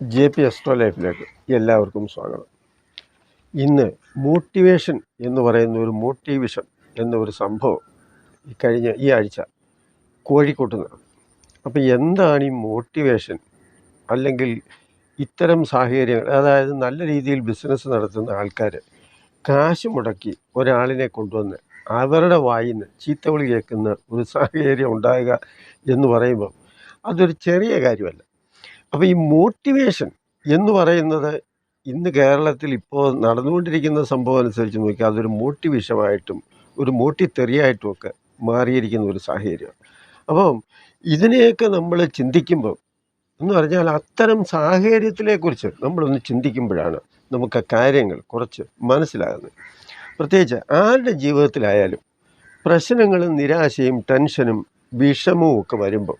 J P എസ്ട്രോ ലൈഫിലേക്ക് എല്ലാവർക്കും സ്വാഗതം. ഇന്ന് മോട്ടിവേഷൻ എന്ന് പറയുന്ന ഒരു മോട്ടിവേഷൻ എന്നൊരു സംഭവം ഈ കഴിഞ്ഞ ഈ ആഴ്ച കോഴിക്കോട്ട് അപ്പോൾ എന്താണ് ഈ മോട്ടിവേഷൻ? അല്ലെങ്കിൽ ഇത്തരം സാഹചര്യങ്ങൾ അതായത് നല്ല രീതിയിൽ ബിസിനസ് നടത്തുന്ന ആൾക്കാർ കാശ് മുടക്കി ഒരാളിനെ കൊണ്ടുവന്ന് അവരുടെ വായിൽ നിന്ന് ചീത്തവിളി കേൾക്കുന്ന ഒരു സാഹചര്യം ഉണ്ടാകുക എന്ന് പറയുമ്പോൾ അതൊരു ചെറിയ കാര്യമല്ല. അപ്പോൾ ഈ മോട്ടിവേഷൻ എന്ന് പറയുന്നത് ഇന്ന് കേരളത്തിൽ ഇപ്പോൾ നടന്നുകൊണ്ടിരിക്കുന്ന സംഭവം അനുസരിച്ച് നോക്കിയാൽ അതൊരു മോട്ടിവേഷമായിട്ടും ഒരു മോട്ടിത്തെറിയായിട്ടും ഒക്കെ മാറിയിരിക്കുന്ന ഒരു സാഹചര്യം അപ്പം ഇതിനെയൊക്കെ നമ്മൾ ചിന്തിക്കുമ്പോൾ എന്ന് പറഞ്ഞാൽ അത്തരം സാഹചര്യത്തിലെക്കുറിച്ച് നമ്മളൊന്ന് ചിന്തിക്കുമ്പോഴാണ് നമുക്ക് കാര്യങ്ങൾ കുറച്ച് മനസ്സിലാകുന്നത്. പ്രത്യേകിച്ച് ആരുടെ ജീവിതത്തിലായാലും പ്രശ്നങ്ങളും നിരാശയും ടെൻഷനും വിഷമവും ഒക്കെ വരുമ്പോൾ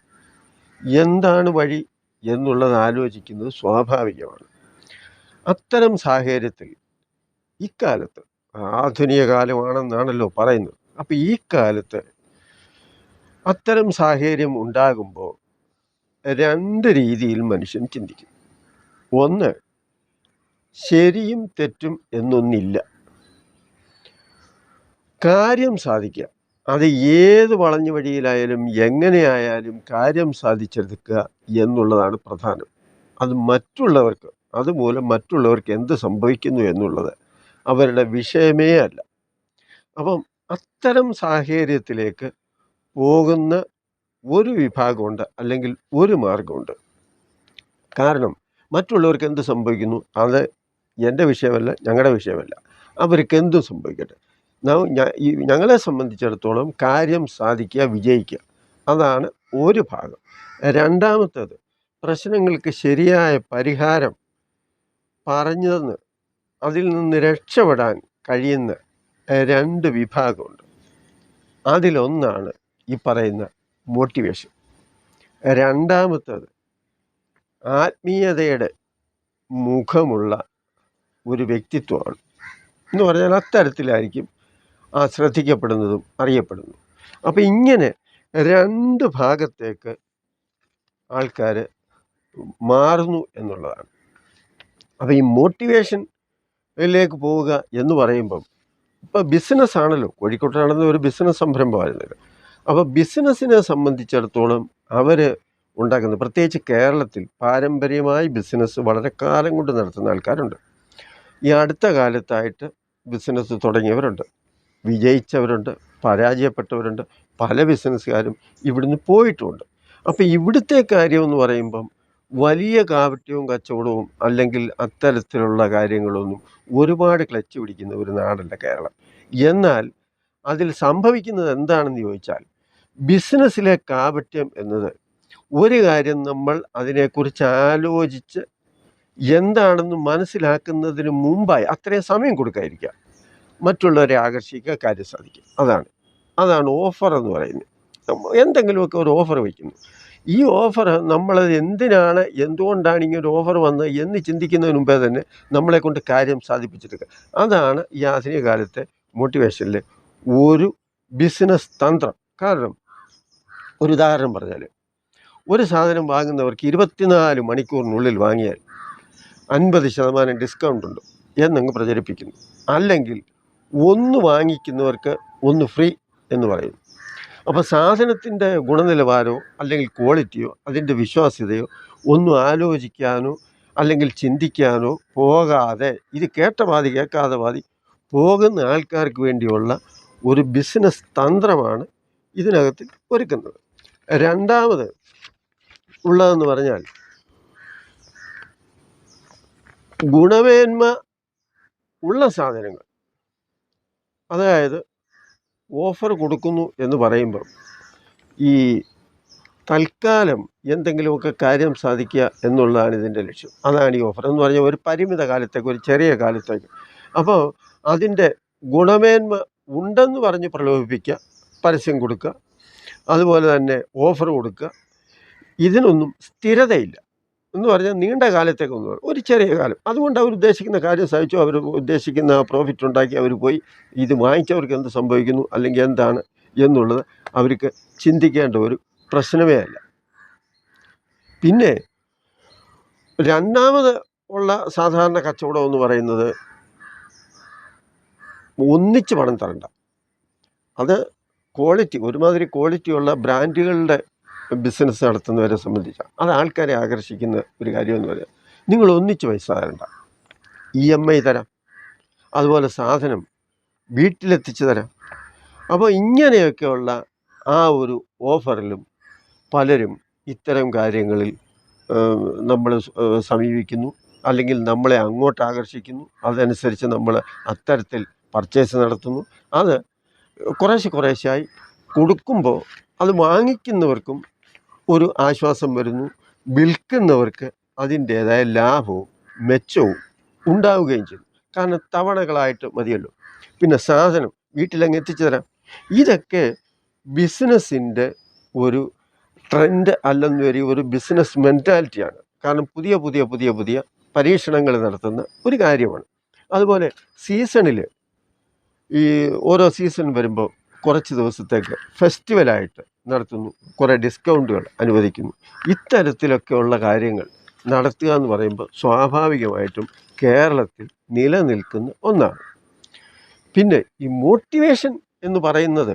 എന്താണ് വഴി? എന്നുള്ളത് ആലോചിക്കുന്നത് സ്വാഭാവികമാണ്. അത്തരം സാഹചര്യത്തിൽ ഇക്കാലത്ത് ആധുനിക കാലമാണെന്നാണല്ലോ പറയുന്നത്. അപ്പോൾ ഈ കാലത്ത് അത്തരം സാഹചര്യം ഉണ്ടാകുമ്പോൾ രണ്ട് രീതിയിൽ മനുഷ്യൻ ചിന്തിക്കും. ഒന്ന് ശരിയും തെറ്റും എന്നൊന്നില്ല. കാര്യം സാധിക്കുക. അത് ഏത് വളഞ്ഞ വഴിയിലായാലും എങ്ങനെയായാലും കാര്യം സാധിച്ചെടുക്കുക എന്നുള്ളതാണ് പ്രധാനം. അത് മറ്റുള്ളവർക്ക് അതുമൂലം മറ്റുള്ളവർക്ക് എന്ത് സംഭവിക്കുന്നു എന്നുള്ളത് അവരുടെ വിഷയമേ അല്ല. അപ്പം അത്തരം സാഹചര്യത്തിലേക്ക് പോകുന്ന ഒരു വിഭാഗമുണ്ട് അല്ലെങ്കിൽ ഒരു മാർഗമുണ്ട്. കാരണം മറ്റുള്ളവർക്ക് എന്ത് സംഭവിക്കുന്നു? അത് എന്റെ വിഷയമല്ല ഞങ്ങളുടെ വിഷയമല്ല. അവർക്ക് എന്തും സംഭവിക്കട്ടെ. ഞങ്ങളെ സംബന്ധിച്ചിടത്തോളം കാര്യം സാധിക്കുക വിജയിക്കുക. അതാണ് ഒരു ഭാഗം. രണ്ടാമത്തേത് പ്രശ്നങ്ങൾക്ക് ശരിയായ പരിഹാരം പറഞ്ഞു തന്ന് അതിൽ നിന്ന് രക്ഷപ്പെടാൻ കഴിയുന്ന രണ്ട് വിഭാഗമുണ്ട്. അതിലൊന്നാണ് ഈ പറയുന്ന മോട്ടിവേഷൻ. രണ്ടാമത്തേത് ആത്മീയതയുടെ മുഖമുള്ള ഒരു വ്യക്തിത്വമാണ്. എന്ന് പറഞ്ഞാൽ അത്തരത്തിലായിരിക്കും ശ്രദ്ധിക്കപ്പെടുന്നതും അറിയപ്പെടുന്നു. അപ്പോൾ ഇങ്ങനെ രണ്ട് ഭാഗത്തേക്ക് ആൾക്കാർ മാറുന്നു എന്നുള്ളതാണ്. അപ്പോൾ ഈ മോട്ടിവേഷനിലേക്ക് പോവുക എന്ന് പറയുമ്പം ഇപ്പോൾ ബിസിനസ്സാണല്ലോ കോഴിക്കോട്ട് നടന്ന ഒരു ബിസിനസ് സംരംഭമായിരുന്നല്ലോ അപ്പോൾ ബിസിനസ്സിനെ സംബന്ധിച്ചിടത്തോളം അവർ ഉണ്ടാക്കുന്നത് പ്രത്യേകിച്ച് കേരളത്തിൽ പാരമ്പര്യമായി ബിസിനസ് വളരെ കാലം കൊണ്ട് നടത്തുന്ന ആൾക്കാരുണ്ട്. ഈ അടുത്ത കാലത്തായിട്ട് ബിസിനസ് തുടങ്ങിയവരുണ്ട്. വിജയിച്ചവരുണ്ട് പരാജയപ്പെട്ടവരുണ്ട് പല ബിസിനസ്സുകാരും ഇവിടുന്ന് പോയിട്ടുമുണ്ട് അപ്പോൾ ഇവിടുത്തെ കാര്യമെന്ന് പറയുമ്പം വലിയ കാപട്യവും കച്ചവടവും അല്ലെങ്കിൽ അത്തരത്തിലുള്ള കാര്യങ്ങളൊന്നും ഒരുപാട് ക്ലച്ച് പിടിക്കുന്ന ഒരു നാടല്ല കേരളം. എന്നാൽ അതിൽ സംഭവിക്കുന്നത് എന്താണെന്ന് ചോദിച്ചാൽ ബിസിനസ്സിലെ കാപട്യം എന്നത് ഒരു കാര്യം നമ്മൾ അതിനെക്കുറിച്ച് ആലോചിച്ച് എന്താണെന്ന് മനസ്സിലാക്കുന്നതിന് മുമ്പായി അത്രയും സമയം കൊടുക്കാതിരിക്കുക. മറ്റുള്ളവരെ ആകർഷിക്കുക കാര്യം സാധിക്കും. അതാണ്. അതാണ് ഓഫർ എന്ന് പറയുന്നത്. എന്തെങ്കിലുമൊക്കെ ഒരു ഓഫർ വയ്ക്കുന്നു. ഈ ഓഫർ നമ്മളത് എന്തിനാണ് എന്തുകൊണ്ടാണ് ഇങ്ങനെ ഒരു ഓഫർ വന്നത് എന്ന് ചിന്തിക്കുന്നതിന് മുമ്പേ തന്നെ നമ്മളെ കൊണ്ട് കാര്യം സാധിപ്പിച്ചെടുക്കുക അതാണ് ഈ ആധുനിക കാലത്തെ മോട്ടിവേഷനിലെ ഒരു ബിസിനസ് തന്ത്രം. കാരണം ഒരു ഉദാഹരണം പറഞ്ഞാൽ ഒരു സാധനം വാങ്ങുന്നവർക്ക് ഇരുപത്തിനാല് മണിക്കൂറിനുള്ളിൽ വാങ്ങിയാൽ അൻപത് ശതമാനം ഡിസ്കൗണ്ട് ഉണ്ട് എന്നങ്ങ് പ്രചരിപ്പിക്കുന്നു. അല്ലെങ്കിൽ ഒന്ന് വാങ്ങിക്കുന്നവർക്ക് ഒന്ന് ഫ്രീ എന്ന് പറയും. അപ്പോൾ സാധനത്തിന്റെ ഗുണനിലവാരമോ അല്ലെങ്കിൽ ക്വാളിറ്റിയോ അതിന്റെ വിശ്വാസ്യതയോ ഒന്നും ആലോചിക്കാനോ അല്ലെങ്കിൽ ചിന്തിക്കാനോ പോകാതെ ഇത് കേട്ട പാതി കേൾക്കാതെ പാതി പോകുന്ന ആൾക്കാർക്ക് വേണ്ടിയുള്ള ഒരു ബിസിനസ് തന്ത്രമാണ് ഇതിനകത്ത് ഒരുക്കുന്നത്. രണ്ടാമത് ഉള്ളതെന്ന് പറഞ്ഞാൽ ഗുണമേന്മ ഉള്ള സാധനങ്ങൾ. അതായത് ഓഫർ കൊടുക്കുന്നു എന്ന് പറയുമ്പോൾ ഈ തൽക്കാലം എന്തെങ്കിലുമൊക്കെ കാര്യം സാധിക്കുക എന്നുള്ളതാണ് ഇതിന്റെ ലക്ഷ്യം. അതാണ് ഈ ഓഫർ എന്ന് പറഞ്ഞാൽ ഒരു പരിമിത കാലത്തേക്ക് ഒരു ചെറിയ കാലത്തേക്ക്. അപ്പോൾ അതിന്റെ ഗുണമേന്മ ഉണ്ടെന്ന് പറഞ്ഞ് പ്രലോഭിപ്പിക്കുക പരസ്യം കൊടുക്കുക അതുപോലെ തന്നെ ഓഫർ കൊടുക്കുക ഇതിനൊന്നും സ്ഥിരതയില്ല. എന്ന് പറഞ്ഞാൽ നീണ്ട കാലത്തേക്കൊന്നും. ഒരു ചെറിയ കാലം. അതുകൊണ്ട് അവർ ഉദ്ദേശിക്കുന്ന കാര്യം സഹിച്ചു. അവർ ഉദ്ദേശിക്കുന്ന പ്രോഫിറ്റ് ഉണ്ടാക്കി അവർ പോയി. ഇത് വാങ്ങിച്ചവർക്ക് എന്ത് സംഭവിക്കുന്നു? അല്ലെങ്കിൽ എന്താണ് എന്നുള്ളത് അവർക്ക് ചിന്തിക്കേണ്ട ഒരു പ്രശ്നമേ അല്ല. പിന്നെ രണ്ടാമത് ഉള്ള സാധാരണ കച്ചവടം എന്ന് പറയുന്നത് ഒന്നിച്ച് പണം തരണ്ട. അത് ക്വാളിറ്റി ഒരുമാതിരി ക്വാളിറ്റിയുള്ള ബ്രാൻഡുകളുടെ ബിസിനസ് നടത്തുന്നവരെ സംബന്ധിച്ചാണ് അത് ആൾക്കാരെ ആകർഷിക്കുന്ന ഒരു കാര്യമെന്ന് പറയാം. നിങ്ങൾ ഒന്നിച്ച് പൈസ തരണ്ട. ഇ എം ഐ തരാം. അതുപോലെ സാധനം വീട്ടിലെത്തിച്ച് തരാം. അപ്പോൾ ഇങ്ങനെയൊക്കെയുള്ള ആ ഒരു ഓഫറിലും പലരും ഇത്തരം കാര്യങ്ങളിൽ നമ്മൾ സമീപിക്കുന്നു. അല്ലെങ്കിൽ നമ്മളെ അങ്ങോട്ട് ആകർഷിക്കുന്നു. അതനുസരിച്ച് നമ്മൾ അത്തരത്തിൽ പർച്ചേസ് നടത്തുന്നു. അത് കുറേശ്ശെ കുറേശ്ശായി കൊടുക്കുമ്പോൾ അത് വാങ്ങിക്കുന്നവർക്കും ഒരു ആശ്വാസം വരുന്നു. വിൽക്കുന്നവർക്ക് അതിന്റേതായ ലാഭവും മെച്ചവും ഉണ്ടാവുകയും ചെയ്യും കാരണം തവണകളായിട്ട് മതിയല്ലോ. പിന്നെ സാധനം വീട്ടിലങ്ങ് എത്തിച്ചു തരാം. ഇതൊക്കെ ബിസിനസ്സിന്റെ ഒരു ട്രെൻഡ് അല്ലെന്ന് വരി ഒരു ബിസിനസ് മെന്റാലിറ്റിയാണ് കാരണം പുതിയ പുതിയ പുതിയ പുതിയ പരീക്ഷണങ്ങൾ നടത്തുന്ന ഒരു കാര്യമാണ്. അതുപോലെ സീസണിൽ ഈ ഓരോ സീസൺ വരുമ്പോൾ കുറച്ച് ദിവസത്തേക്ക് ഫെസ്റ്റിവലായിട്ട് നടത്തുന്നു. കുറേ ഡിസ്കൗണ്ടുകൾ അനുവദിക്കുന്നു. ഇത്തരത്തിലൊക്കെയുള്ള കാര്യങ്ങൾ നടത്തുക എന്ന് പറയുമ്പോൾ സ്വാഭാവികമായിട്ടും കേരളത്തിൽ നിലനിൽക്കുന്ന ഒന്നാണ്. പിന്നെ ഈ മോട്ടിവേഷൻ എന്ന് പറയുന്നത്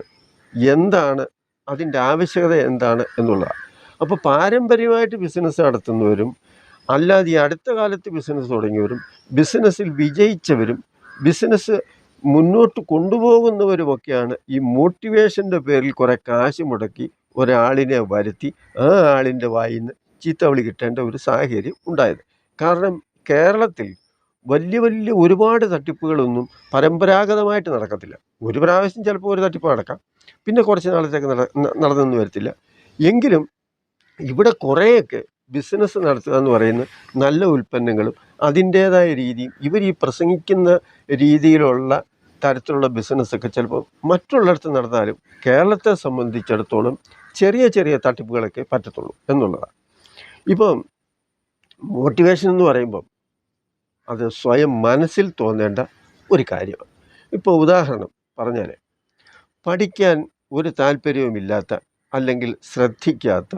എന്താണ്? അതിന്റെ ആവശ്യകത എന്താണ് എന്നുള്ളതാണ്. അപ്പോൾ പാരമ്പര്യമായിട്ട് ബിസിനസ് നടത്തുന്നവരും അല്ലാതെ ഈ അടുത്ത കാലത്ത് ബിസിനസ് തുടങ്ങിയവരും ബിസിനസ്സിൽ വിജയിച്ചവരും ബിസിനസ് മുന്നോട്ട് കൊണ്ടുപോകുന്നവരുമൊക്കെയാണ് ഈ മോട്ടിവേഷന്റെ പേരിൽ കുറേ കാശ് മുടക്കി ഒരാളിനെ വരുത്തി ആ ആളിന്റെ വായിൽ നിന്ന് ചീത്തവിളി കിട്ടേണ്ട ഒരു സാഹചര്യം ഉണ്ടായത്. കാരണം കേരളത്തിൽ വലിയ വലിയ ഒരുപാട് തട്ടിപ്പുകളൊന്നും പരമ്പരാഗതമായിട്ട് നടക്കത്തില്ല. ഒരു പ്രാവശ്യം ചിലപ്പോൾ ഒരു തട്ടിപ്പ് നടക്കാം. പിന്നെ കുറച്ച് നാളത്തേക്ക് നട നടന്നെന്ന് വരത്തില്ല. എങ്കിലും ഇവിടെ കുറേയൊക്കെ ബിസിനസ് നടത്തുക എന്ന് പറയുന്ന നല്ല ഉൽപ്പന്നങ്ങളും അതിന്റേതായ രീതി ഇവർ ഈ പ്രസംഗിക്കുന്ന രീതിയിലുള്ള തരത്തിലുള്ള ബിസിനസ്സൊക്കെ ചിലപ്പോൾ മറ്റുള്ളിടത്ത് നടന്നാലും കേരളത്തെ സംബന്ധിച്ചിടത്തോളം ചെറിയ ചെറിയ തട്ടിപ്പുകളൊക്കെ പറ്റത്തുള്ളൂ എന്നുള്ളതാണ്. ഇപ്പം മോട്ടിവേഷൻ എന്ന് പറയുമ്പം അത് സ്വയം മനസ്സിൽ തോന്നേണ്ട ഒരു കാര്യമാണ്. ഇപ്പോൾ ഉദാഹരണം പറഞ്ഞാൽ പഠിക്കാൻ ഒരു താല്പര്യവുമില്ലാത്ത അല്ലെങ്കിൽ ശ്രദ്ധിക്കാത്ത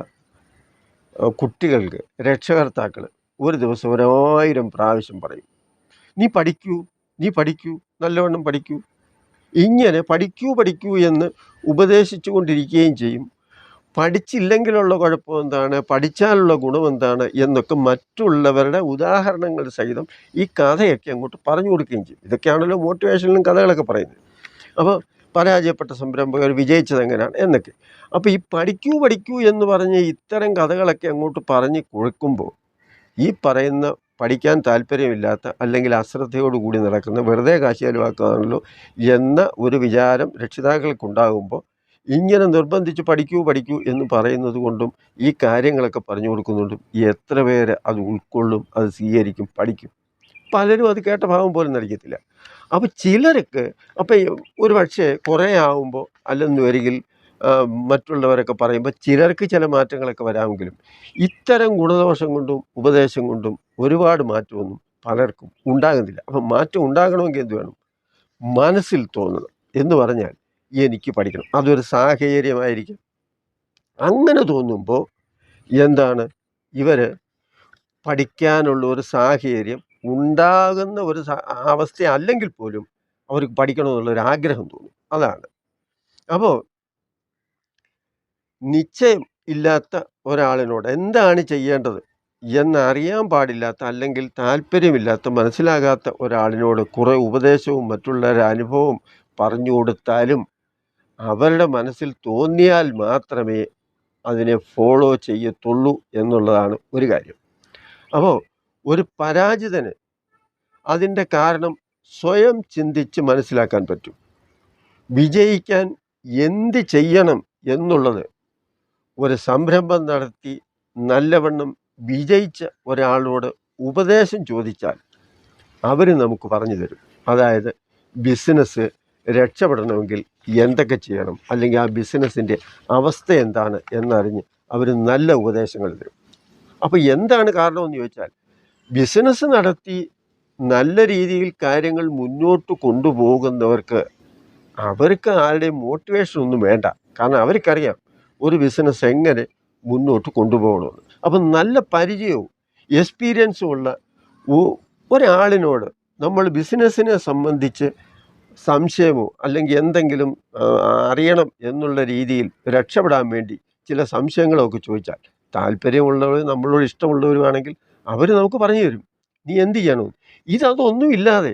കുട്ടികൾക്ക് രക്ഷകർത്താക്കൾ ഒരു ദിവസം ഒരായിരം പ്രാവശ്യം പറയും. നീ പഠിക്കൂ നീ പഠിക്കൂ നല്ലവണ്ണം പഠിക്കൂ. ഇങ്ങനെ പഠിക്കൂ പഠിക്കൂ എന്ന് ഉപദേശിച്ചു കൊണ്ടിരിക്കുകയും ചെയ്യും. പഠിച്ചില്ലെങ്കിലുള്ള കുഴപ്പം എന്താണ്? പഠിച്ചാലുള്ള ഗുണം എന്താണ്? എന്നൊക്കെ മറ്റുള്ളവരുടെ ഉദാഹരണങ്ങൾ സഹിതം ഈ കഥയൊക്കെ അങ്ങോട്ട് പറഞ്ഞു കൊടുക്കുകയും ചെയ്യും. ഇതൊക്കെയാണല്ലോ മോട്ടിവേഷനിലും കഥകളൊക്കെ പറയുന്നത്. അപ്പോൾ പരാജയപ്പെട്ട സംരംഭകർ വിജയിച്ചത് എങ്ങനെയാണ് എന്നൊക്കെ. അപ്പോൾ ഈ പഠിക്കൂ പഠിക്കൂ എന്ന് പറഞ്ഞ് ഇത്തരം കഥകളൊക്കെ അങ്ങോട്ട് പറഞ്ഞ് കൊടുക്കുമ്പോൾ ഈ പറയുന്ന പഠിക്കാൻ താല്പര്യമില്ലാത്ത അല്ലെങ്കിൽ അശ്രദ്ധയോടുകൂടി നടക്കുന്ന വെറുതെ കാശ് ചെലവാക്കുകയാണല്ലോ എന്ന ഒരു വിചാരം രക്ഷിതാക്കൾക്കുണ്ടാകുമ്പോൾ ഇങ്ങനെ നിർബന്ധിച്ച് പഠിക്കൂ പഠിക്കൂ എന്ന് പറയുന്നത് കൊണ്ടും ഈ കാര്യങ്ങളൊക്കെ പറഞ്ഞു കൊടുക്കുന്നുണ്ടും എത്ര പേര് അത് ഉൾക്കൊള്ളും അത് സ്വീകരിക്കും പഠിക്കും. പലരും അത് കേട്ട ഭാവം പോലും നടിക്കത്തില്ല. അപ്പോൾ ചിലർക്ക് അപ്പോൾ ഒരു പക്ഷേ കുറേ ആവുമ്പോൾ അല്ലെന്ന് വരികിൽ ആ, മറ്റുള്ളവരൊക്കെ പറയുമ്പോൾ ചിലർക്ക് ചില മാറ്റങ്ങളൊക്കെ വരാമെങ്കിലും ഇത്തരം ഗുണദോഷം കൊണ്ടും ഉപദേശം കൊണ്ടും ഒരുപാട് മാറ്റമൊന്നും പലർക്കും ഉണ്ടാകുന്നില്ല. അപ്പം മാറ്റം ഉണ്ടാകണമെങ്കിൽ എന്ത് വേണം? മനസ്സിൽ തോന്നണം എന്ന് പറഞ്ഞാൽ എനിക്ക് പഠിക്കണം. അതൊരു സാഹചര്യമായിരിക്കും. അങ്ങനെ തോന്നുമ്പോൾ എന്താണ്? ഇവർ പഠിക്കാനുള്ള ഒരു സാഹചര്യം ഉണ്ടാകുന്ന ഒരു അവസ്ഥ അല്ലെങ്കിൽ പോലും അവർക്ക് പഠിക്കണമെന്നുള്ള ഒരു ആഗ്രഹം തോന്നും. അതാണ്. അപ്പോൾ നിശ്ചയം ഇല്ലാത്ത ഒരാളിനോട് എന്താണ് ചെയ്യേണ്ടത്? എന്നറിയാൻ പാടില്ലാത്ത അല്ലെങ്കിൽ താല്പര്യമില്ലാത്ത മനസ്സിലാകാത്ത ഒരാളിനോട് കുറേ ഉപദേശവും മറ്റുള്ളവരുടെ അനുഭവവും പറഞ്ഞു കൊടുത്താലും അവരുടെ മനസ്സിൽ തോന്നിയാൽ മാത്രമേ അതിനെ ഫോളോ ചെയ്യത്തുള്ളൂ എന്നുള്ളതാണ് ഒരു കാര്യം. അപ്പോൾ ഒരു പരാജിതന് അതിന്റെ കാരണം സ്വയം ചിന്തിച്ച് മനസ്സിലാക്കാൻ പറ്റും. വിജയിക്കാൻ എന്ത് ചെയ്യണം എന്നുള്ളത് ഒരു സംരംഭം നടത്തി നല്ലവണ്ണം വിജയിച്ച ഒരാളോട് ഉപദേശം ചോദിച്ചാൽ അവർ നമുക്ക് പറഞ്ഞു തരും. അതായത് ബിസിനസ് രക്ഷപ്പെടണമെങ്കിൽ എന്തൊക്കെ ചെയ്യണം? അല്ലെങ്കിൽ ആ ബിസിനസ്സിന്റെ അവസ്ഥ എന്താണ് എന്നറിഞ്ഞ് അവർ നല്ല ഉപദേശങ്ങൾ തരും. അപ്പോൾ എന്താണ് കാരണമെന്ന് ചോദിച്ചാൽ ബിസിനസ് നടത്തി നല്ല രീതിയിൽ കാര്യങ്ങൾ മുന്നോട്ട് കൊണ്ടുപോകുന്നവർക്ക് അവർക്ക് ആരുടെയും മോട്ടിവേഷൻ ഒന്നും വേണ്ട. കാരണം അവർക്കറിയാം ഒരു ബിസിനസ് എങ്ങനെ മുന്നോട്ട് കൊണ്ടുപോകണമെന്ന് അപ്പം നല്ല പരിചയവും എക്സ്പീരിയൻസും ഉള്ള ഒരാളിനോട് നമ്മൾ ബിസിനസ്സിനെ സംബന്ധിച്ച് സംശയമോ അല്ലെങ്കിൽ എന്തെങ്കിലും അറിയണം എന്നുള്ള രീതിയിൽ രക്ഷപ്പെടാൻ വേണ്ടി ചില സംശയങ്ങളൊക്കെ ചോദിച്ചാൽ താല്പര്യമുള്ളവർ നമ്മളോട് ഇഷ്ടമുള്ളവരുമാണെങ്കിൽ അവർ നമുക്ക് പറഞ്ഞു തരും. നീ എന്ത് ചെയ്യണം? ഇതതൊന്നുമില്ലാതെ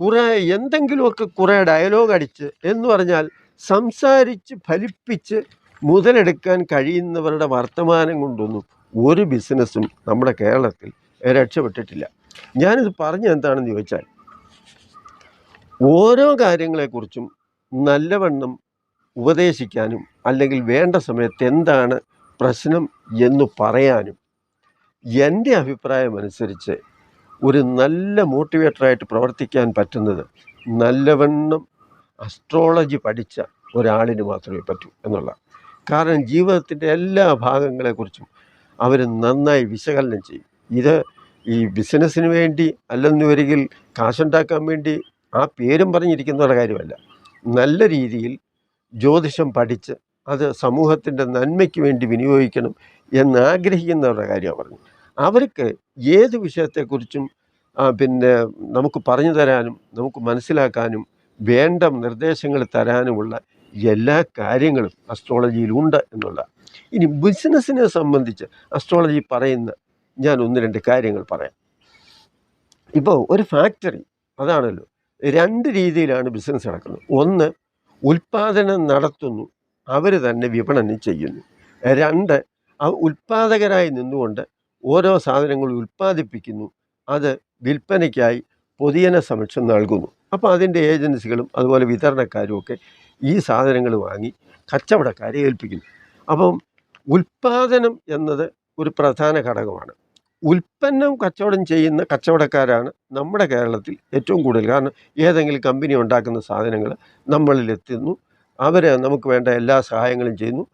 കുറേ എന്തെങ്കിലുമൊക്കെ കുറേ ഡയലോഗ് അടിച്ച് എന്ന് പറഞ്ഞാൽ സംസാരിച്ച് ഫലിപ്പിച്ച് മുതലെടുക്കാൻ കഴിയുന്നവരുടെ വർത്തമാനം കൊണ്ടൊന്നും ഒരു ബിസിനസ്സും നമ്മുടെ കേരളത്തിൽ രക്ഷപ്പെട്ടിട്ടില്ല. ഞാനിത് പറഞ്ഞ എന്താണെന്ന് ചോദിച്ചാൽ ഓരോ കാര്യങ്ങളെക്കുറിച്ചും നല്ലവണ്ണം ഉപദേശിക്കാനും അല്ലെങ്കിൽ വേണ്ട സമയത്ത് എന്താണ് പ്രശ്നം എന്ന് പറയാനും എന്റെ അഭിപ്രായം അനുസരിച്ച് ഒരു നല്ല മോട്ടിവേറ്ററായിട്ട് പ്രവർത്തിക്കാൻ പറ്റുന്നത് നല്ലവണ്ണം അസ്ട്രോളജി പഠിച്ച ഒരാളിന് മാത്രമേ പറ്റൂ എന്നുള്ള കാരണം ജീവിതത്തിന്റെ എല്ലാ ഭാഗങ്ങളെക്കുറിച്ചും അവർ നന്നായി വിശകലനം ചെയ്യും. ഇത് ഈ ബിസിനസ്സിന് വേണ്ടി അല്ലെന്ന് വരികിൽ കാശുണ്ടാക്കാൻ വേണ്ടി ആ പേരും പറഞ്ഞിരിക്കുന്നവരുടെ കാര്യമല്ല. നല്ല രീതിയിൽ ജ്യോതിഷം പഠിച്ച് അത് സമൂഹത്തിന്റെ നന്മയ്ക്ക് വേണ്ടി വിനിയോഗിക്കണം എന്നാഗ്രഹിക്കുന്നവരുടെ കാര്യമാണ് പറഞ്ഞു അവർക്ക് ഏത് വിഷയത്തെക്കുറിച്ചും പിന്നെ നമുക്ക് പറഞ്ഞു തരാനും നമുക്ക് മനസ്സിലാക്കാനും വേണ്ട നിർദ്ദേശങ്ങൾ തരാനുമുള്ള എല്ലാ കാര്യങ്ങളും അസ്ട്രോളജിയിലുണ്ട് എന്നുള്ള. ഇനി ബിസിനസ്സിനെ സംബന്ധിച്ച് അസ്ട്രോളജി പറയുന്ന ഞാൻ ഒന്ന് രണ്ട് കാര്യങ്ങൾ പറയാം. ഇപ്പോൾ ഒരു ഫാക്ടറി അതാണല്ലോ രണ്ട് രീതിയിലാണ് ബിസിനസ് നടക്കുന്നത്. ഒന്ന് ഉൽപ്പാദനം നടത്തുന്നു അവർ തന്നെ വിപണനം ചെയ്യുന്നു. രണ്ട് ഉൽപ്പാദകരായി നിന്നുകൊണ്ട് ഓരോ സാധനങ്ങൾ ഉൽപ്പാദിപ്പിക്കുന്നു അത് വിൽപ്പനയ്ക്കായി പൊതുജന സമക്ഷം നൽകുന്നു. അപ്പോൾ അതിന്റെ ഏജൻസികളും അതുപോലെ വിതരണക്കാരും ഒക്കെ ഈ സാധനങ്ങൾ വാങ്ങി കച്ചവടക്കാരെ ഏൽപ്പിക്കുന്നു. അപ്പം ഉൽപ്പാദനം എന്നത് ഒരു പ്രധാന ഘടകമാണ്. ഉൽപ്പന്നം കച്ചവടം ചെയ്യുന്ന കച്ചവടക്കാരാണ് നമ്മുടെ കേരളത്തിൽ ഏറ്റവും കൂടുതൽ. കാരണം ഏതെങ്കിലും കമ്പനി ഉണ്ടാക്കുന്ന സാധനങ്ങൾ നമ്മളിലെത്തുന്നു അവർ നമുക്ക് വേണ്ട എല്ലാ സഹായങ്ങളും ചെയ്യുന്നു.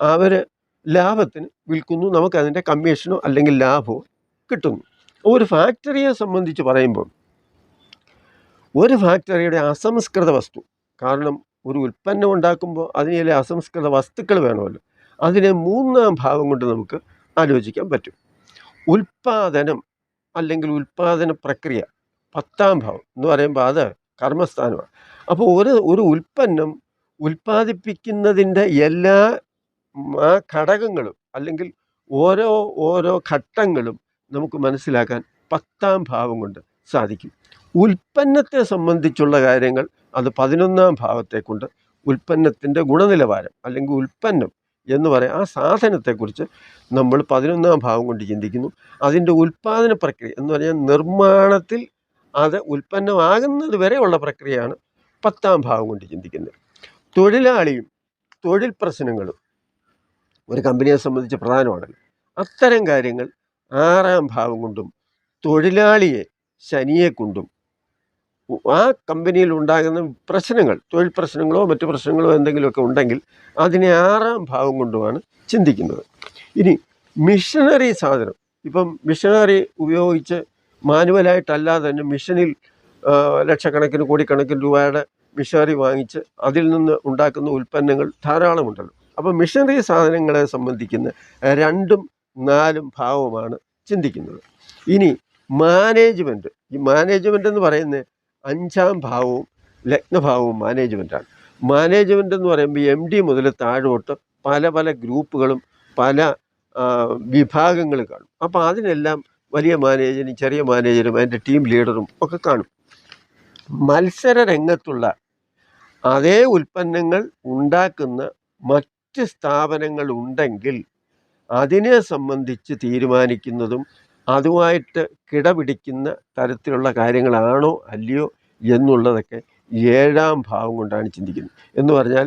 അവർ ലാഭത്തിന് വിൽക്കുന്നു. നമുക്കതിന്റെ കമ്മീഷനോ അല്ലെങ്കിൽ ലാഭമോ കിട്ടുന്നു. ഒരു ഫാക്ടറിയെ സംബന്ധിച്ച് പറയുമ്പോൾ ഒരു ഫാക്ടറിയുടെ അസംസ്കൃത വസ്തു. കാരണം ഒരു ഉൽപ്പന്നം ഉണ്ടാക്കുമ്പോൾ അതിന് ചില അസംസ്കൃത വസ്തുക്കൾ വേണമല്ലോ. അതിനെ മൂന്നാം ഭാവം കൊണ്ട് നമുക്ക് ആലോചിക്കാൻ പറ്റും. ഉൽപ്പാദനം അല്ലെങ്കിൽ ഉൽപ്പാദന പ്രക്രിയ പത്താം ഭാവം എന്ന് പറയുമ്പോൾ അത് കർമ്മസ്ഥാനമാണ്. അപ്പോൾ ഒരു ഒരു ഉൽപ്പന്നം ഉൽപ്പാദിപ്പിക്കുന്നതിന്റെ എല്ലാ ആ ഘടകങ്ങളും അല്ലെങ്കിൽ ഓരോ ഓരോ ഘട്ടങ്ങളും നമുക്ക് മനസ്സിലാക്കാൻ പത്താം ഭാവം കൊണ്ട് സാധിക്കും. ഉൽപ്പന്നത്തെ സംബന്ധിച്ചുള്ള കാര്യങ്ങൾ അത് പതിനൊന്നാം ഭാവത്തെക്കൊണ്ട് ഉൽപ്പന്നത്തിന്റെ ഗുണനിലവാരം അല്ലെങ്കിൽ ഉൽപ്പന്നം എന്ന് പറയാം ആ സാധനത്തെക്കുറിച്ച് നമ്മൾ പതിനൊന്നാം ഭാവം കൊണ്ട് ചിന്തിക്കുന്നു. അതിന്റെ ഉൽപ്പാദന പ്രക്രിയ എന്ന് പറഞ്ഞാൽ നിർമ്മാണത്തിൽ അത് ഉൽപ്പന്നമാകുന്നത് വരെയുള്ള പ്രക്രിയയാണ് പത്താം ഭാവം കൊണ്ട് ചിന്തിക്കുന്നത്. തൊഴിലാളിയും തൊഴിൽ പ്രശ്നങ്ങളും ഒരു കമ്പനിയെ സംബന്ധിച്ച് പ്രധാനമാണല്ലോ. അത്തരം കാര്യങ്ങൾ ആറാം ഭാവം കൊണ്ടും തൊഴിലാളിയെ ശനിയെ കൊണ്ടും ഉ- ആ കമ്പനിയിൽ ഉണ്ടാകുന്ന പ്രശ്നങ്ങൾ തൊഴിൽ പ്രശ്നങ്ങളോ മറ്റു പ്രശ്നങ്ങളോ എന്തെങ്കിലുമൊക്കെ ഉണ്ടെങ്കിൽ അതിനെ ആറാം ഭാവം കൊണ്ടുമാണ് ചിന്തിക്കുന്നത്. ഇനി മിഷനറി സാധനം ഇപ്പം മിഷനറി ഉപയോഗിച്ച് മാനുവലായിട്ടല്ലാതെ തന്നെ മിഷനിൽ ലക്ഷക്കണക്കിന് കോടിക്കണക്കിന് രൂപയുടെ മിഷനറി വാങ്ങിച്ച് അതിൽ നിന്ന് ഉണ്ടാക്കുന്ന ഉൽപ്പന്നങ്ങൾ ധാരാളമുണ്ടല്ലോ. അപ്പോൾ മിഷനറി സാധനങ്ങളെ സംബന്ധിക്കുന്ന രണ്ടും നാലും ഭാവമാണ് ചിന്തിക്കുന്നത്. ഇനി മാനേജ്മെന്റ് ഈ മാനേജ്മെന്റ് എന്ന് പറയുന്നത് അഞ്ചാം ഭാവവും ലഗ്നഭാവവും മാനേജ്മെന്റാണ് മാനേജ്മെന്റ് എന്ന് പറയുമ്പോൾ എം ഡി മുതൽ താഴോട്ട് പല പല ഗ്രൂപ്പുകളും പല വിഭാഗങ്ങൾ കാണും. അപ്പോൾ അതിനെല്ലാം വലിയ മാനേജരും ചെറിയ മാനേജരും അതിന്റെ ടീം ലീഡറും ഒക്കെ കാണും. മത്സര രംഗത്തുള്ള അതേ ഉൽപ്പന്നങ്ങൾ ഉണ്ടാക്കുന്ന മറ്റ് സ്ഥാപനങ്ങൾ ഉണ്ടെങ്കിൽ അതിനെ സംബന്ധിച്ച് തീരുമാനിക്കുന്നതും അതുമായിട്ട് കിടപിടിക്കുന്ന തരത്തിലുള്ള കാര്യങ്ങളാണോ അല്ലയോ എന്നുള്ളതൊക്കെ ഏഴാം ഭാവം കൊണ്ടാണ് ചിന്തിക്കുന്നത്. എന്ന് പറഞ്ഞാൽ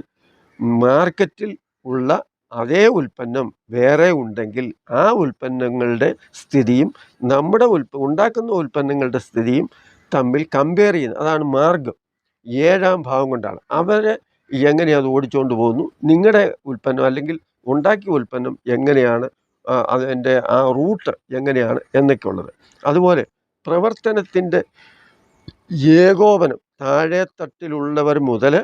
മാർക്കറ്റിൽ ഉള്ള അതേ ഉൽപ്പന്നം വേറെ ഉണ്ടെങ്കിൽ ആ ഉൽപ്പന്നങ്ങളുടെ സ്ഥിതിയും നമ്മുടെ ഉൽപ്പ ഉണ്ടാക്കുന്ന ഉൽപ്പന്നങ്ങളുടെ സ്ഥിതിയും തമ്മിൽ കമ്പയർ ചെയ്യുന്നത് അതാണ് മാർഗം ഏഴാം ഭാവം കൊണ്ടാണ്. അവരെ എങ്ങനെയാണ് അത് ഓടിച്ചുകൊണ്ട് പോകുന്നു? നിങ്ങളുടെ ഉൽപ്പന്നം അല്ലെങ്കിൽ ഉണ്ടാക്കിയ ഉൽപ്പന്നം എങ്ങനെയാണ് അതിന്റെ ആ റൂട്ട് എങ്ങനെയാണ് എന്നൊക്കെ ഉള്ളത് അതുപോലെ പ്രവർത്തനത്തിന്റെ ഏകോപനം താഴെ തട്ടിലുള്ളവർ മുതൽ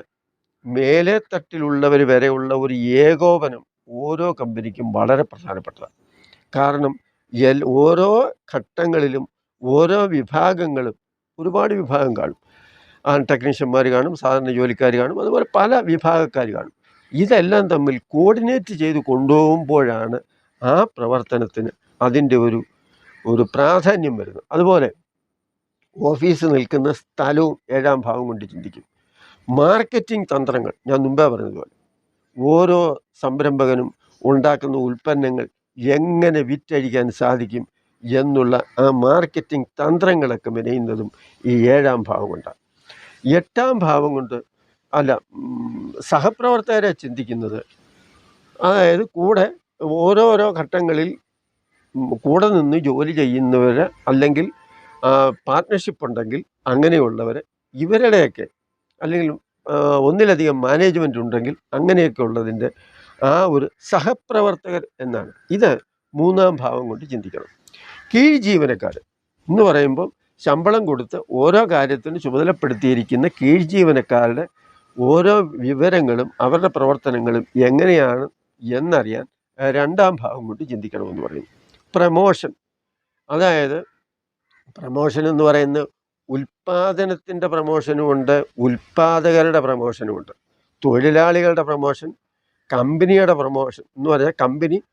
മേലെ തട്ടിലുള്ളവർ വരെയുള്ള ഒരു ഏകോപനം ഓരോ കമ്പനിക്കും വളരെ പ്രധാനപ്പെട്ടതാണ്. കാരണം എൽ ഓരോ ഘട്ടങ്ങളിലും ഓരോ വിഭാഗങ്ങളും ഒരുപാട് വിഭാഗം കാണും. ആ ടെക്നീഷ്യന്മാർ കാണും സാധാരണ ജോലിക്കാർ കാണും അതുപോലെ പല വിഭാഗക്കാർ കാണും. ഇതെല്ലാം തമ്മിൽ കോർഡിനേറ്റ് ചെയ്ത് കൊണ്ടുപോകുമ്പോഴാണ് ആ പ്രവർത്തനത്തിന് അതിന്റെ ഒരു ഒരു പ്രാധാന്യം വരുന്നു. അതുപോലെ ഓഫീസ് നിൽക്കുന്ന സ്ഥലവും ഏഴാം ഭാവം കൊണ്ട് ചിന്തിക്കും. മാർക്കറ്റിംഗ് തന്ത്രങ്ങൾ ഞാൻ മുമ്പേ പറഞ്ഞതുപോലെ ഓരോ സംരംഭകനും ഉണ്ടാക്കുന്ന ഉൽപ്പന്നങ്ങൾ എങ്ങനെ വിറ്റഴിക്കാൻ സാധിക്കും എന്നുള്ള ആ മാർക്കറ്റിംഗ് തന്ത്രങ്ങളൊക്കെ മെനയുന്നതും ഈ ഏഴാം ഭാവം കൊണ്ടാണ്. എട്ടാം ഭാവം കൊണ്ട് അല്ല സഹപ്രവർത്തകരെ ചിന്തിക്കുന്നത് അതായത് കൂടെ ഓരോരോ ഘട്ടങ്ങളിൽ കൂടെ നിന്ന് ജോലി ചെയ്യുന്നവർ അല്ലെങ്കിൽ പാർട്ട്ണർഷിപ്പ് ഉണ്ടെങ്കിൽ അങ്ങനെയുള്ളവർ ഇവരുടെയൊക്കെ അല്ലെങ്കിൽ ഒന്നിലധികം മാനേജ്മെന്റ് ഉണ്ടെങ്കിൽ അങ്ങനെയൊക്കെ ഉള്ളതിന്റെ ആ ഒരു സഹപ്രവർത്തകർ എന്നാണ്. ഇത് മൂന്നാം ഭാവം കൊണ്ട് ചിന്തിക്കണം. കീഴ് ജീവനക്കാർ എന്ന് പറയുമ്പോൾ ശമ്പളം കൊടുത്ത് ഓരോ കാര്യത്തിനും ചുമതലപ്പെടുത്തിയിരിക്കുന്ന കീഴ് ജീവനക്കാരുടെ ഓരോ വിവരങ്ങളും അവരുടെ പ്രവർത്തനങ്ങളും എങ്ങനെയാണ് എന്നറിയാൻ രണ്ടാം ഭാഗം കൊണ്ട് ചിന്തിക്കണമെന്ന് പറയുന്നു. പ്രമോഷൻ. അതായത് പ്രമോഷൻ എന്ന് പറയുന്ന ഉൽപ്പാദനത്തിന്റെ പ്രമോഷനുമുണ്ട് ഉൽപ്പാദകരുടെ പ്രമോഷനുമുണ്ട് തൊഴിലാളികളുടെ പ്രമോഷൻ കമ്പനിയുടെ പ്രമോഷൻ എന്ന് പറഞ്ഞാൽ കമ്പനി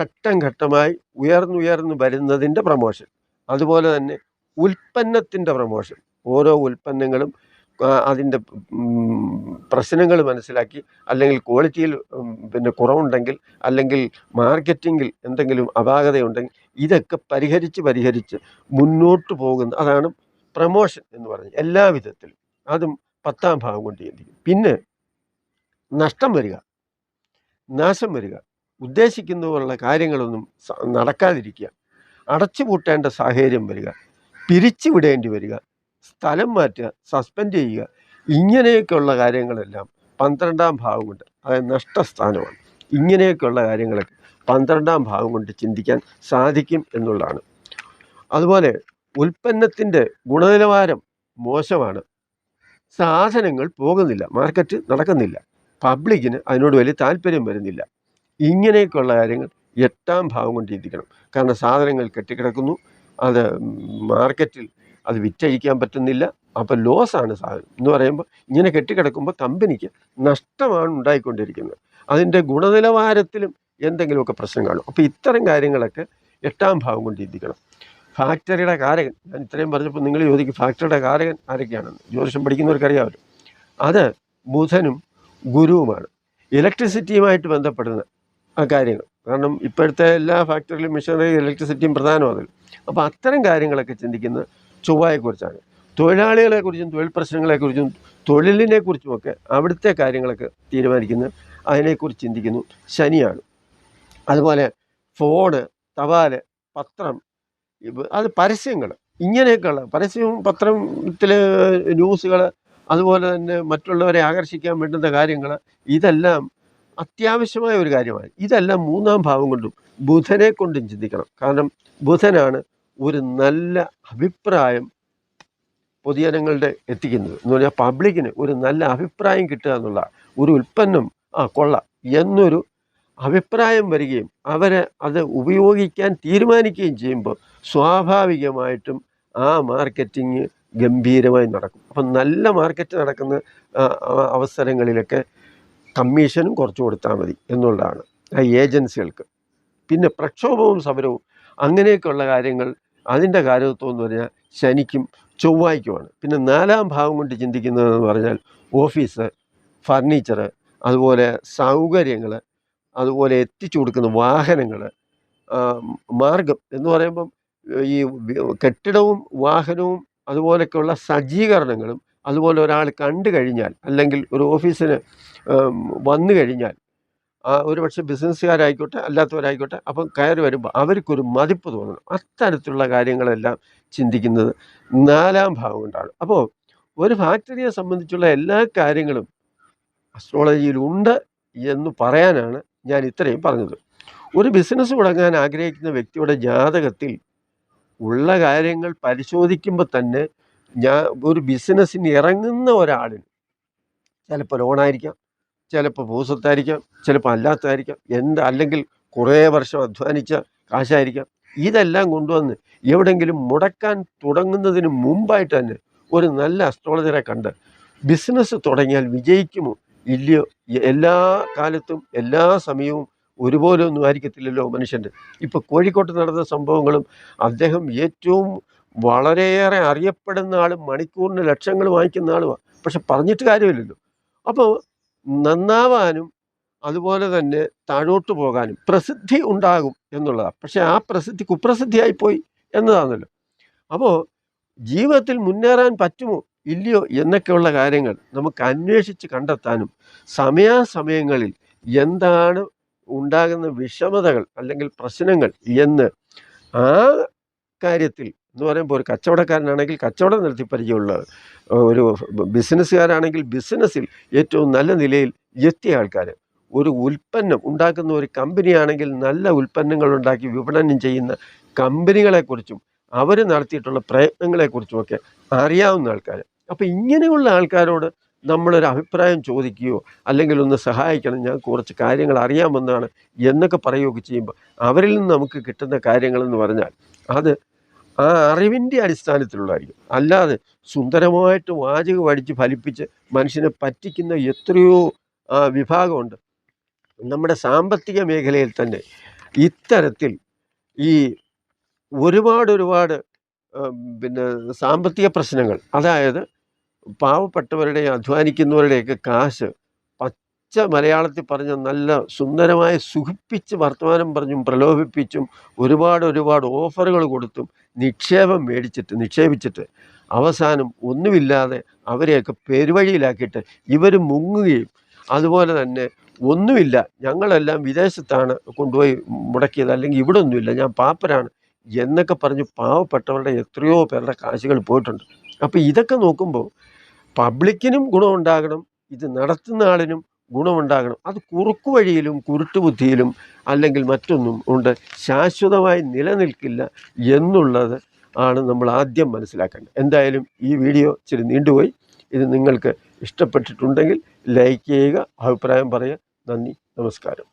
ഘട്ടം ഘട്ടമായി ഉയർന്നുയർന്നു വരുന്നതിന്റെ പ്രമോഷൻ. അതുപോലെ തന്നെ ഉൽപ്പന്നത്തിന്റെ പ്രമോഷൻ. ഓരോ ഉൽപ്പന്നങ്ങളും അതിന്റെ പ്രശ്നങ്ങൾ മനസ്സിലാക്കി അല്ലെങ്കിൽ ക്വാളിറ്റിയിൽ പിന്നെ കുറവുണ്ടെങ്കിൽ അല്ലെങ്കിൽ മാർക്കറ്റിങ്ങിൽ എന്തെങ്കിലും അപാകതയുണ്ടെങ്കിൽ ഇതൊക്കെ പരിഹരിച്ച് പരിഹരിച്ച് മുന്നോട്ട് പോകുന്ന അതാണ് പ്രമോഷൻ എന്ന് പറയുന്നത് എല്ലാ വിധത്തിലും. അതും പത്താം ഭാഗം കൊണ്ട് ചിന്തിക്കും പിന്നെ നഷ്ടം വരിക. നാശം വരിക. ഉദ്ദേശിക്കുന്ന പോലുള്ള കാര്യങ്ങളൊന്നും നടക്കാതിരിക്കുക. അടച്ചുപൂട്ടേണ്ട സാഹചര്യം വരിക. പിരിച്ചുവിടേണ്ടി വരിക. സ്ഥലം മാറ്റുക സസ്പെൻഡ് ചെയ്യുക. ഇങ്ങനെയൊക്കെയുള്ള കാര്യങ്ങളെല്ലാം പന്ത്രണ്ടാം ഭാവം കൊണ്ട് അതായത് നഷ്ടസ്ഥാനമാണ്. ഇങ്ങനെയൊക്കെയുള്ള കാര്യങ്ങളൊക്കെ പന്ത്രണ്ടാം ഭാവം കൊണ്ട് ചിന്തിക്കാൻ സാധിക്കും എന്നുള്ളതാണ്. അതുപോലെ ഉൽപ്പന്നത്തിന്റെ ഗുണനിലവാരം മോശമാണ്. സാധനങ്ങൾ പോകുന്നില്ല മാർക്കറ്റ് നടക്കുന്നില്ല. പബ്ലിക്കിന് അതിനോട് വലിയ താല്പര്യം വരുന്നില്ല. ഇങ്ങനെയൊക്കെയുള്ള കാര്യങ്ങൾ എട്ടാം ഭാവം കൊണ്ട് ചിന്തിക്കണം കാരണം സാധനങ്ങൾ കെട്ടിക്കിടക്കുന്നു. അത് മാർക്കറ്റിൽ അത് വിറ്റഴിക്കാൻ പറ്റുന്നില്ല. അപ്പോൾ ലോസാണ് സാധനം. എന്ന് പറയുമ്പോൾ ഇങ്ങനെ കെട്ടിക്കിടക്കുമ്പോൾ കമ്പനിക്ക് നഷ്ടമാണ് ഉണ്ടായിക്കൊണ്ടിരിക്കുന്നത്. അതിന്റെ ഗുണനിലവാരത്തിലും എന്തെങ്കിലുമൊക്കെ പ്രശ്നം കാണും. അപ്പോൾ ഇത്തരം കാര്യങ്ങളൊക്കെ എട്ടാം ഭാവം കൊണ്ട് ചിന്തിക്കണം. ഫാക്ടറിയുടെ കാരകൻ ഞാൻ ഇത്രയും പറഞ്ഞപ്പോൾ നിങ്ങൾ ചോദിക്കും ഫാക്ടറിയുടെ കാരകൻ ആരൊക്കെയാണെന്ന്? ജ്യോതിഷം പഠിക്കുന്നവർക്കറിയാമല്ലോ. അത് ബുധനും ഗുരുവുമാണ്. ഇലക്ട്രിസിറ്റിയുമായിട്ട് ബന്ധപ്പെടുന്ന ആ കാര്യങ്ങൾ. കാരണം ഇപ്പോഴത്തെ എല്ലാ ഫാക്ടറിയിലും മെഷീനറി ഇലക്ട്രിസിറ്റിയും പ്രധാനമാണല്ലോ അപ്പോൾ അത്തരം കാര്യങ്ങളൊക്കെ ചിന്തിക്കുന്നത് ചൊവ്വയെക്കുറിച്ചാണ് തൊഴിലാളികളെക്കുറിച്ചും തൊഴിൽ പ്രശ്നങ്ങളെക്കുറിച്ചും തൊഴിലിനെക്കുറിച്ചുമൊക്കെ അവിടുത്തെ കാര്യങ്ങളൊക്കെ തീരുമാനിക്കുന്നു അതിനെക്കുറിച്ച് ചിന്തിക്കുന്നു ശനിയാണ്. അതുപോലെ ഫോണ് തപാൽ പത്രം അത് പരസ്യങ്ങൾ ഇങ്ങനെയൊക്കെയുള്ള പരസ്യവും പത്രത്തിൽ ന്യൂസുകൾ അതുപോലെ തന്നെ മറ്റുള്ളവരെ ആകർഷിക്കാൻ വേണ്ടുന്ന കാര്യങ്ങൾ ഇതെല്ലാം അത്യാവശ്യമായ ഒരു കാര്യമാണ്. ഇതെല്ലാം മൂന്നാം ഭാവം കൊണ്ടും ബുധനെ കൊണ്ടും ചിന്തിക്കണം. കാരണം ബുധനാണ് ഒരു നല്ല അഭിപ്രായം പൊതുജനങ്ങളുടെ എത്തിക്കുന്നത്. എന്ന് പറഞ്ഞാൽ പബ്ലിക്കിന് ഒരു നല്ല അഭിപ്രായം കിട്ടുക എന്നുള്ള ഒരു ഉൽപ്പന്നം ആ കൊള്ളാം. എന്നൊരു അഭിപ്രായം വരികയും അവരെ അത് ഉപയോഗിക്കാൻ തീരുമാനിക്കുകയും ചെയ്യുമ്പോൾ സ്വാഭാവികമായിട്ടും ആ മാർക്കറ്റിങ് ഗംഭീരമായി നടക്കും. അപ്പം നല്ല മാർക്കറ്റ് നടക്കുന്ന അവസരങ്ങളിലൊക്കെ കമ്മീഷനും കുറച്ച് കൊടുത്താൽ മതി എന്നുള്ളതാണ് ആ ഏജൻസികൾക്ക് പിന്നെ പ്രക്ഷോഭവും സമരവും അങ്ങനെയൊക്കെയുള്ള കാര്യങ്ങൾ അതിന്റെ കാര്യത്വം എന്ന് പറഞ്ഞാൽ ശനിക്കും ചൊവ്വായ്ക്കുമാണ് പിന്നെ നാലാം ഭാവം കൊണ്ട് ചിന്തിക്കുന്നതെന്ന് പറഞ്ഞാൽ ഓഫീസ് ഫർണിച്ചർ അതുപോലെ സൗകര്യങ്ങൾ അതുപോലെ എത്തിച്ചു കൊടുക്കുന്ന വാഹനങ്ങൾ മാർഗം എന്ന് പറയുമ്പം ഈ കെട്ടിടവും വാഹനവും അതുപോലെയൊക്കെയുള്ള സജ്ജീകരണങ്ങളും അതുപോലെ ഒരാൾ കണ്ടു കഴിഞ്ഞാൽ അല്ലെങ്കിൽ ഒരു ഓഫീസിന് വന്നു കഴിഞ്ഞാൽ ഒരു പക്ഷേ ബിസിനസ്സുകാരായിക്കോട്ടെ അല്ലാത്തവരായിക്കോട്ടെ അപ്പം കയറി വരുമ്പോൾ അവർക്കൊരു മതിപ്പ് തോന്നണം. അത്തരത്തിലുള്ള കാര്യങ്ങളെല്ലാം ചിന്തിക്കുന്നത് നാലാം ഭാഗം കൊണ്ടാണ്. അപ്പോൾ ഒരു ഫാക്ടറിയെ സംബന്ധിച്ചുള്ള എല്ലാ കാര്യങ്ങളും അസ്ട്രോളജിയിലുണ്ട് എന്ന് പറയാനാണ് ഞാൻ ഇത്രയും പറഞ്ഞത്. ഒരു ബിസിനസ് തുടങ്ങാൻ ആഗ്രഹിക്കുന്ന വ്യക്തിയുടെ ജാതകത്തിൽ ഉള്ള കാര്യങ്ങൾ പരിശോധിക്കുമ്പോൾ തന്നെ ഞാൻ ഒരു ബിസിനസ്സിന് ഇറങ്ങുന്ന ഒരാളിന് ചിലപ്പോൾ ലോണായിരിക്കാം ചിലപ്പോൾ ഭൂസ്വത്തായിരിക്കാം ചിലപ്പോൾ അല്ലാത്തതായിരിക്കാം. എന്ത് അല്ലെങ്കിൽ കുറേ വർഷം അധ്വാനിച്ച കാശായിരിക്കാം. ഇതെല്ലാം കൊണ്ടുവന്ന് എവിടെയെങ്കിലും മുടക്കാൻ തുടങ്ങുന്നതിന് മുമ്പായിട്ട് തന്നെ ഒരു നല്ല അസ്ട്രോളജറെ കണ്ട് ബിസിനസ് തുടങ്ങിയാൽ വിജയിക്കുമോ? ഇല്ലയോ? എല്ലാ കാലത്തും എല്ലാ സമയവും ഒരുപോലെ ഒന്നും ആയിരിക്കത്തില്ലല്ലോ മനുഷ്യന്റെ. ഇപ്പോൾ കോഴിക്കോട്ട് നടന്ന സംഭവങ്ങളും അദ്ദേഹം ഏറ്റവും വളരെയേറെ അറിയപ്പെടുന്ന ആളും മണിക്കൂറിന് ലക്ഷങ്ങൾ വാങ്ങിക്കുന്ന ആളുമാണ് പക്ഷെ പറഞ്ഞിട്ട് കാര്യമില്ലല്ലോ. അപ്പോൾ നന്നാവാനും അതുപോലെ തന്നെ താഴോട്ട് പോകാനും പ്രസിദ്ധി ഉണ്ടാകും എന്നുള്ളതാണ്. പക്ഷേ ആ പ്രസിദ്ധി കുപ്രസിദ്ധിയായിപ്പോയി എന്നതാണല്ലോ. അപ്പോൾ ജീവിതത്തിൽ മുന്നേറാൻ പറ്റുമോ ഇല്ലയോ എന്നൊക്കെയുള്ള കാര്യങ്ങൾ നമുക്ക് അന്വേഷിച്ച് കണ്ടെത്താനും സമയാസമയങ്ങളിൽ എന്താണ് ഉണ്ടാകുന്ന വിഷമതകൾ അല്ലെങ്കിൽ പ്രശ്നങ്ങൾ എന്ന് ആ കാര്യത്തിൽ എന്ന് പറയുമ്പോൾ ഒരു കച്ചവടക്കാരനാണെങ്കിൽ കച്ചവടം നടത്തി പരിചയമുള്ള ഒരു ബിസിനസ്സുകാരാണെങ്കിൽ ബിസിനസ്സിൽ ഏറ്റവും നല്ല നിലയിൽ എത്തിയ ആൾക്കാർ ഒരു ഉൽപ്പന്നം ഉണ്ടാക്കുന്ന ഒരു കമ്പനിയാണെങ്കിൽ നല്ല ഉൽപ്പന്നങ്ങൾ ഉണ്ടാക്കി വിപണനം ചെയ്യുന്ന കമ്പനികളെക്കുറിച്ചും അവർ നടത്തിയിട്ടുള്ള പ്രയത്നങ്ങളെക്കുറിച്ചുമൊക്കെ അറിയാവുന്ന ആൾക്കാർ അപ്പോൾ ഇങ്ങനെയുള്ള ആൾക്കാരോട് നമ്മളൊരു അഭിപ്രായം ചോദിക്കുകയോ അല്ലെങ്കിൽ ഒന്ന് സഹായിക്കണം ഞാൻ കുറച്ച് കാര്യങ്ങൾ അറിയാമെന്നാണ് എന്നൊക്കെ പറയുകയൊക്കെ ചെയ്യുമ്പോൾ അവരിൽ നിന്ന് നമുക്ക് കിട്ടുന്ന കാര്യങ്ങളെന്ന് പറഞ്ഞാൽ അത് ആ അറിവിന്റെ അടിസ്ഥാനത്തിലുള്ളതായിരിക്കും. അല്ലാതെ സുന്ദരമായിട്ട് വാചകം അടിച്ച് ഫലിപ്പിച്ച് മനുഷ്യനെ പറ്റിക്കുന്ന എത്രയോ വിഭാഗമുണ്ട്. നമ്മുടെ സാമ്പത്തിക മേഖലയിൽ തന്നെ ഇത്തരത്തിൽ ഈ ഒരുപാട് ഒരുപാട് പിന്നെ സാമ്പത്തിക പ്രശ്നങ്ങൾ അതായത് പാവപ്പെട്ടവരുടെ അധ്വാനിക്കുന്നവരുടെയൊക്കെ കാശ് പച്ച മലയാളത്തിൽ പറഞ്ഞ നല്ല സുന്ദരമായ സുഖിപ്പിച്ച് വർത്തമാനം പറഞ്ഞും പ്രലോഭിപ്പിച്ചും ഒരുപാട് ഒരുപാട് ഓഫറുകൾ കൊടുത്തും നിക്ഷേപം മേടിച്ചിട്ട് നിക്ഷേപിച്ചിട്ട് അവസാനം ഒന്നുമില്ലാതെ അവരെയൊക്കെ പെരുവഴിയിലാക്കിയിട്ട് ഇവർ മുങ്ങുകയും അതുപോലെ തന്നെ ഒന്നുമില്ല ഞങ്ങളെല്ലാം വിദേശത്താണ് കൊണ്ടുപോയി മുടക്കിയത് അല്ലെങ്കിൽ ഇവിടെ ഒന്നുമില്ല ഞാൻ പാപ്പരാണ് എന്നൊക്കെ പറഞ്ഞ് പാവപ്പെട്ടവരുടെ എത്രയോ പേരുടെ കാശുകൾ പോയിട്ടുണ്ട്. അപ്പോൾ ഇതൊക്കെ നോക്കുമ്പോൾ പബ്ലിക്കിനും ഗുണമുണ്ടാകണം ഇത് നടത്തുന്ന ആളിനും ഗുണമുണ്ടാകണം. അത് കുറുക്കു വഴിയിലും കുരുട്ടുബുദ്ധിയിലും അല്ലെങ്കിൽ മറ്റൊന്നും ഉണ്ട്. ശാശ്വതമായി നിലനിൽക്കില്ല എന്നുള്ളത് ആണ് നമ്മൾ ആദ്യം മനസ്സിലാക്കേണ്ടത്. എന്തായാലും ഈ വീഡിയോ ഇച്ചിരി നീണ്ടുപോയി. ഇത് നിങ്ങൾക്ക് ഇഷ്ടപ്പെട്ടിട്ടുണ്ടെങ്കിൽ ലൈക്ക് ചെയ്യുക അഭിപ്രായം പറയുക. നന്ദി നമസ്കാരം.